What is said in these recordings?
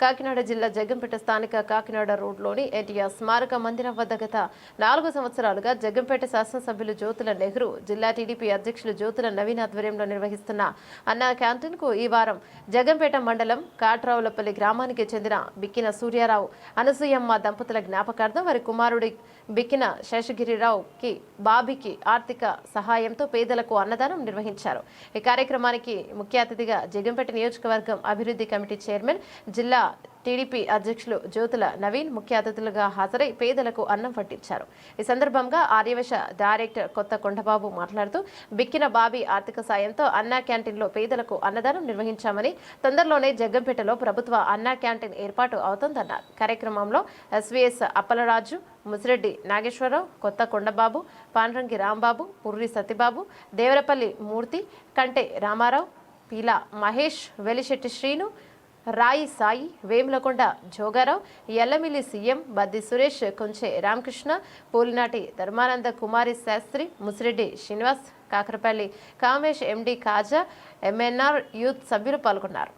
కాకినాడ జిల్లా జగ్గంపేట స్థానిక కాకినాడ రోడ్లోని ఎన్టీఆర్ స్మారక మందిరం వద్ద గత నాలుగు సంవత్సరాలుగా జగ్గంపేట శాసనసభ్యులు జ్యోతుల నెహ్రూ జిల్లా టీడీపీ అధ్యక్షులు జ్యోతుల నవీన్ ఆధ్వర్యంలో నిర్వహిస్తున్న అన్న క్యాంటీన్కు ఈ వారం జగ్గంపేట మండలం కాట్రావులపల్లి గ్రామానికి చెందిన బిక్కిన సూర్యారావు అనసూయమ్మ దంపతుల జ్ఞాపకార్థం వారి కుమారుడి బిక్కిన శేషగిరిరావుకి బాబీకి ఆర్థిక సహాయంతో పేదలకు అన్నదానం నిర్వహించారు. ఈ కార్యక్రమానికి ముఖ్య అతిథిగా జగంపేట నియోజకవర్గం అభివృద్ధి కమిటీ చైర్మన్ జిల్లా టీడీపీ అధ్యక్షులు జ్యోతుల నవీన్ ముఖ్య అతిథులుగా హాజరై పేదలకు అన్నం పట్టించారు ఈ సందర్భంగా ఆర్యవశ డైరెక్టర్ కొత్త కొండబాబు మాట్లాడుతూ బిక్కిన బాబీ ఆర్థిక సాయంతో అన్నా క్యాంటీన్లో పేదలకు అన్నదానం నిర్వహించామని తొందరలోనే జగ్గంపేటలో ప్రభుత్వ అన్నా క్యాంటీన్ ఏర్పాటు అవుతోందన్నారు. కార్యక్రమంలో ఎస్వీఎస్ అప్పలరాజు ముసిరెడ్డి నాగేశ్వరరావు కొత్త కొండబాబు పాండ్రంగి రాంబాబు పుర్రి సతిబాబు దేవరపల్లి మూర్తి కంటే Ramarao Peela Mahesh Velisetti Srinu Rayi Sai Vemulakonda Jogarao Yellamilli CM Baddi Suresh Konche Ramakrishna Poolinati Dharmananda Kumari Sastri Musireddy Srinivas Kakarapalli Kamesh MD Kaja MNR youth సభ్యులు పాల్గొన్నారు.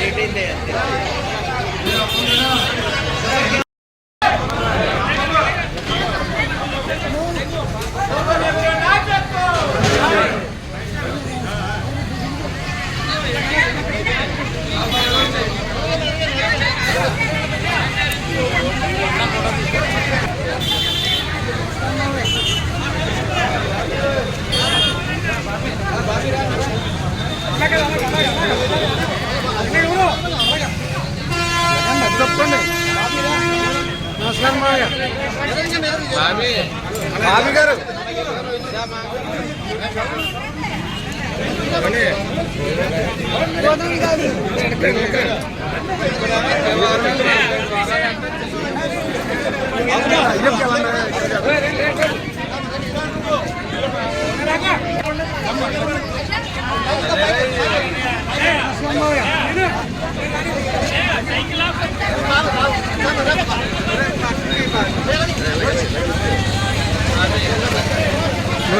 లేట్ అయింది నమస్కారం బాబీ. గారు. నువ్వు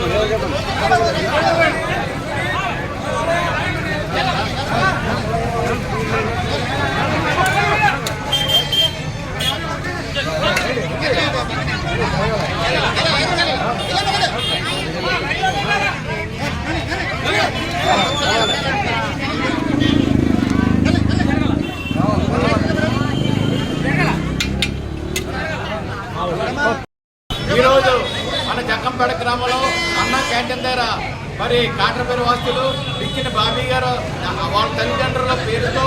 ఈరోజు మన గ్రామంలో అన్న క్యాంటీన్ దగ్గర మరి కాట్రపేరు వాస్తులు బిక్కిన బాబీ గారు వాళ్ళ తల్లిదండ్రుల పేరుతో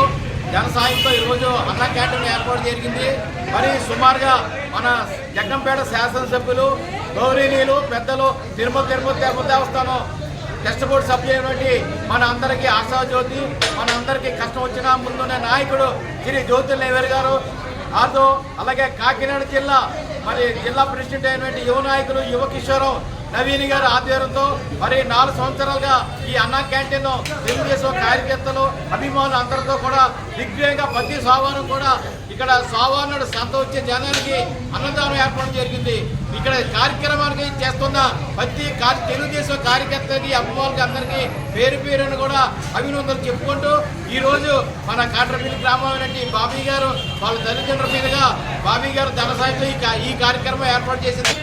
జన సాయంతో ఈరోజు అన్న క్యాంటీన్ ఏర్పాటు జరిగింది. మరి సుమారుగా మన జగ్గంపేట శాసనసభ్యులు గౌరీనీయులు పెద్దలు తిరుమల తిరుమల తిరుమల దేవస్థానం టెస్ట్ బోర్డు సభ్యులు అయినటువంటి మన అందరికీ ఆశాజ్యోతి మన అందరికీ కష్టం వచ్చిన ముందున్న నాయకుడు శ్రీ జ్యోతి నేవర్ గారు ఆతో అలాగే కాకినాడ జిల్లా మరి జిల్లా ప్రెసిడెంట్ అయినటువంటి యువ నాయకులు యువ కిషోరం నవీన్ గారి ఆధ్వర్యంతో మరి నాలుగు సంవత్సరాలుగా ఈ అన్నా క్యాంటీన్ తెలుగుదేశం కార్యకర్తలు అభిమానులు అందరితో కూడా దిగ్విజయంగా ప్రతి సోమవారం కూడా ఇక్కడ సోమవారం సంత వచ్చే జనానికి అన్నదానం ఏర్పాటు జరిగింది. ఇక్కడ కార్యక్రమానికి చేస్తున్న ప్రతి కార్య తెలుగుదేశం కార్యకర్తకి అభిమానులకి అందరికీ పేరు పేరును కూడా అభినందనలు చెప్పుకుంటూ ఈరోజు మన కాట్రపల్లి గ్రామం బాబీ గారు వాళ్ళ తల్లిదండ్రుల మీదుగా బాబీ గారు ధన సాయంతో ఈ కార్యక్రమం ఏర్పాటు చేసింది.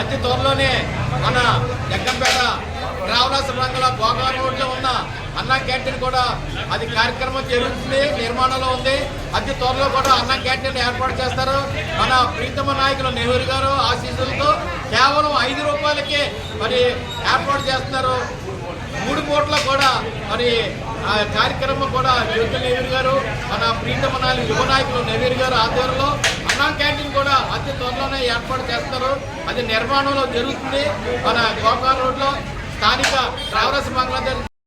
అతి త్వరలోనే మన జగ్గంపేట ట్రావెలర్స్ రంగంలో గోగా అన్న క్యాంటీన్ కూడా అది కార్యక్రమం జరుగుతుంది నిర్మాణంలో ఉంది. అతి త్వరలో కూడా అన్న క్యాంటీన్ ఏర్పాటు చేస్తారు. మన ప్రీతమ నాయకులు నెహ్రూ గారు ఆశీస్సులతో కేవలం ఐదు రూపాయలకే మరి ఏర్పాటు చేస్తున్నారు. మూడు కోట్ల కూడా మరి ఆ కార్యక్రమం కూడా యువత నెహ్రూ గారు మన ప్రీతమ నాయకులు యువ నాయకులు నెహ్రూ గారు ఆధ్వర్యంలో అన్నా క్యాంటీన్ కూడా అతి త్వరలోనే ఏర్పాటు చేస్తారు అది నిర్మాణంలో జరుగుతుంది. మన గోకాల్ రోడ్లో స్థానిక ట్రావెలర్స్ బంగ్లాదేశ్